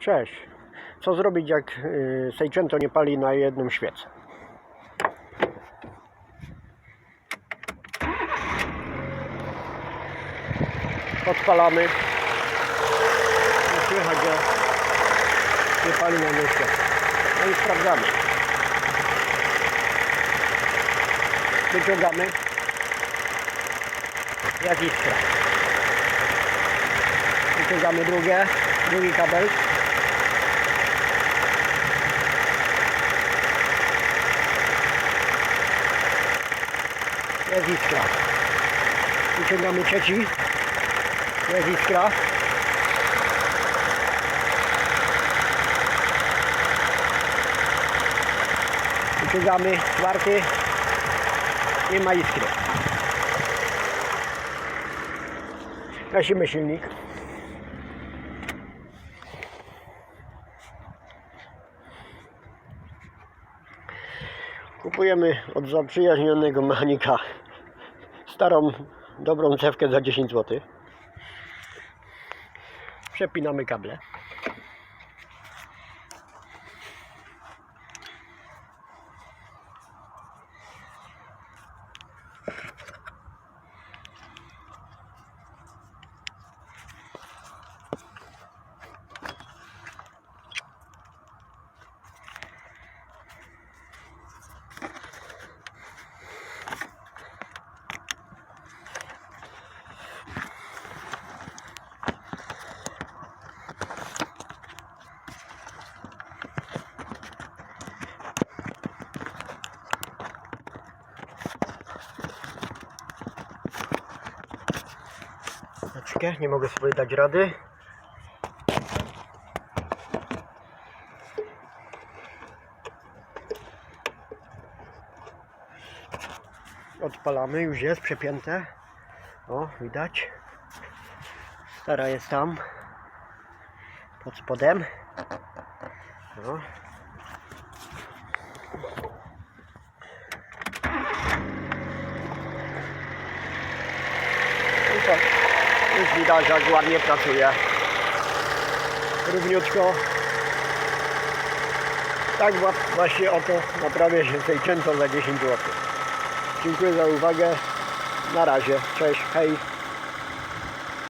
Cześć. Co zrobić jak y, Seicento nie pali na jedną świecę? Odpalamy. Słychać, że nie pali na jedną świecę. No i sprawdzamy. Wyciągamy. Jak iskra. Wyciągamy drugie, drugi kabel. Jest iskra. Wyciągamy trzeci. Jest iskra. Wyciągamy czwarty. Nie ma iskry. Gasimy silnik. Kupujemy od zaprzyjaźnionego mechanika starą, dobrą cewkę za 10 zł. Przepinamy kable. Nie mogę sobie dać rady. Odpalamy, już jest przepięte. O, widać. Stara jest tam. Pod spodem. O. już widać, jak ładnie pracuje. Równiutko. Tak właśnie oto naprawia się Seicento za 10 zł. Dziękuję za uwagę. Na razie. Cześć. Hej.